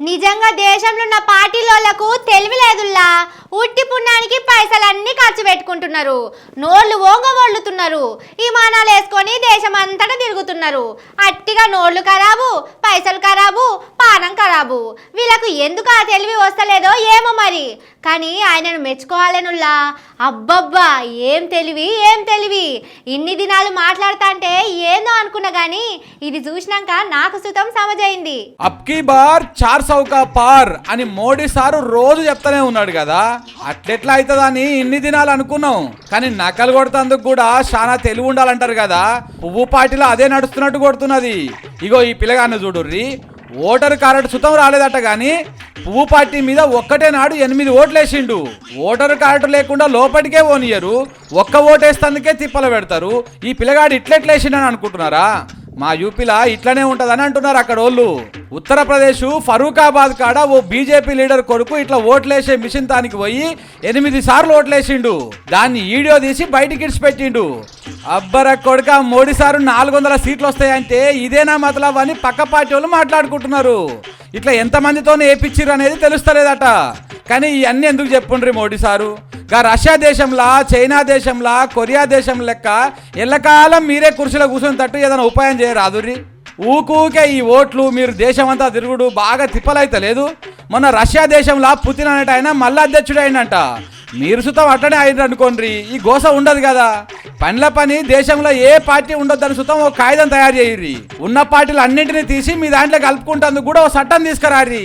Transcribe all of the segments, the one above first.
నిజంగా దేశంలో ఉన్న పార్టీలోళ్ళకు తెలివి లేదుల్లా. ఉట్టి పుణ్యానికి పైసలన్నీ ఖర్చు పెట్టుకుంటున్నారు. నోళ్ళు ఓంగవొళ్ళుతున్నారు విమానాలు వేసుకొని దేశం అంతటా తిరుగుతున్నారు. అట్టిగా నోళ్ళు ఖరాబు పైసలు ఖరాబు పానం ఖరాబు వీళ్ళకు ఎందుకు ఆ తెలివి వస్తలేదో ఏమో మరి. కానీ ఆయనను మెచ్చుకోవాలనుల్లా. అబ్బబ్బా ఏం తెలివి ఏం తెలివి. ఇన్ని దినాలు మాట్లాడతా అంటే ఏందో అనుకున్నా కానీ ఇది చూసినాక నాకు సుతం సమజైంది. అప్కి బార్ చార్ సౌకా పార్ అని మోడీ సారు రోజు చెప్తానే ఉన్నాడు కదా. అట్లెట్లా అవుతుందని ఇన్ని దినాలు అనుకున్నాం. కానీ నకలు కొడుతందుకు కూడా చాలా తెలివి ఉండాలంటారు కదా. పువ్వు పార్టీలో అదే నడుస్తున్నట్టు కొడుతున్నది. ఇగో ఈ పిల్లగాన్ని చూడుర్రీ. ఓటరు కార్డు సుతం రాలేదట గాని పువ్వు పార్టీ మీద ఒక్కటే నాడు ఎనిమిది ఓట్లు వేసిండు ఓటరు కార్డు లేకుండా లోపలికే ఓనియరు ఒక్క ఓటేస్తందుకే తిప్పలు పెడతారు. ఈ పిల్లగాడు ఇట్లెట్లేసిండని అనుకుంటున్నారా? మా యూపీలా ఇట్లనే ఉంటదని అంటున్నారు అక్కడ వాళ్ళు. ఉత్తరప్రదేశ్ ఫరూకాబాద్ కాడ ఓ బీజేపీ లీడర్ కొడుకు ఇట్లా ఓట్లేసే మిషన్ తానికి పోయి ఎనిమిది సార్లు ఓట్లేసిండు. దాన్ని వీడియో తీసి బయటికి ఇడిచిపెట్టిండు. అబ్బర కొడుక మోడీ సారు నాలుగు వందల సీట్లు వస్తాయంటే ఇదేనా మతలబ్ అని పక్క పార్టీ వాళ్ళు మాట్లాడుకుంటున్నారు. ఇట్లా ఎంతమందితోనే ఏపిచ్చిర్రు అనేది తెలుస్తలేదట. కానీ ఇవన్నీ ఎందుకు చెప్పుండ్రి మోడీ సారు? గా రష్యా దేశంలా చైనా దేశంలా కొరియా దేశం లెక్క ఎల్లకాలం మీరే కుర్చీలో కూర్చొని తట్టు ఏదైనా ఉపాయం చేయరాదుర్రి. ఊకూకే ఈ ఓట్లు మీరు దేశమంతా తిరుగుడు బాగా తిప్పలైతే లేదు మొన్న రష్యా దేశంలో పుతిన్ అనేట ఆయన మళ్ళీ అధ్యక్షుడు అయినంట మీరు సుతం అట్టనే అయింది అనుకోండి ఈ గోస ఉండదు కదా. పనిల పని దేశంలో ఏ పార్టీ ఉండొద్దని సుతం ఒక కాగితం తయారు చేయర్రి. ఉన్న పార్టీలు అన్నింటినీ తీసి మీ దాంట్లో కలుపుకుంటందుకు కూడా ఓ చట్టం తీసుకురారి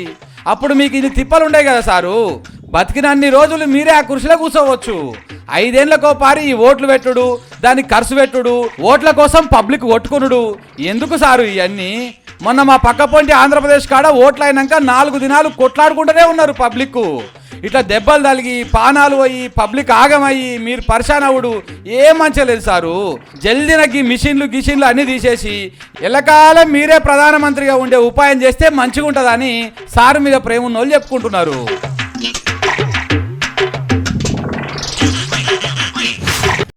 అప్పుడు మీకు ఇది తిప్పలు ఉండే కదా సారు. బతికినన్ని రోజులు మీరే ఆ కృషిలో కూర్చోవచ్చు. ఐదేళ్ళకో పారి ఈ ఓట్లు పెట్టుడు దాన్ని ఖర్చు పెట్టుడు ఓట్ల కోసం పబ్లిక్ ఒట్టుకునుడు ఎందుకు సారు ఇవన్నీ మొన్న మా పక్క పొంటి ఆంధ్రప్రదేశ్ కాడ ఓట్లు అయినాక నాలుగు దినాలు కొట్లాడుకుంటూనే ఉన్నారు పబ్లిక్ ఇట్లా దెబ్బలు తలిగి పానాలు పోయి పబ్లిక్ ఆగమయ్యి మీరు పరిశాన్ అవుడు. ఏం మంచలేదు సారు. జల్దినకి మిషన్లు గిషన్లు అన్నీ తీసేసి ఎల్లకాలం మీరే ప్రధానమంత్రిగా ఉండే ఉపాయం చేస్తే మంచిగా ఉంటుందని సారు మీద ప్రేమ వాళ్ళు చెప్పుకుంటున్నారు.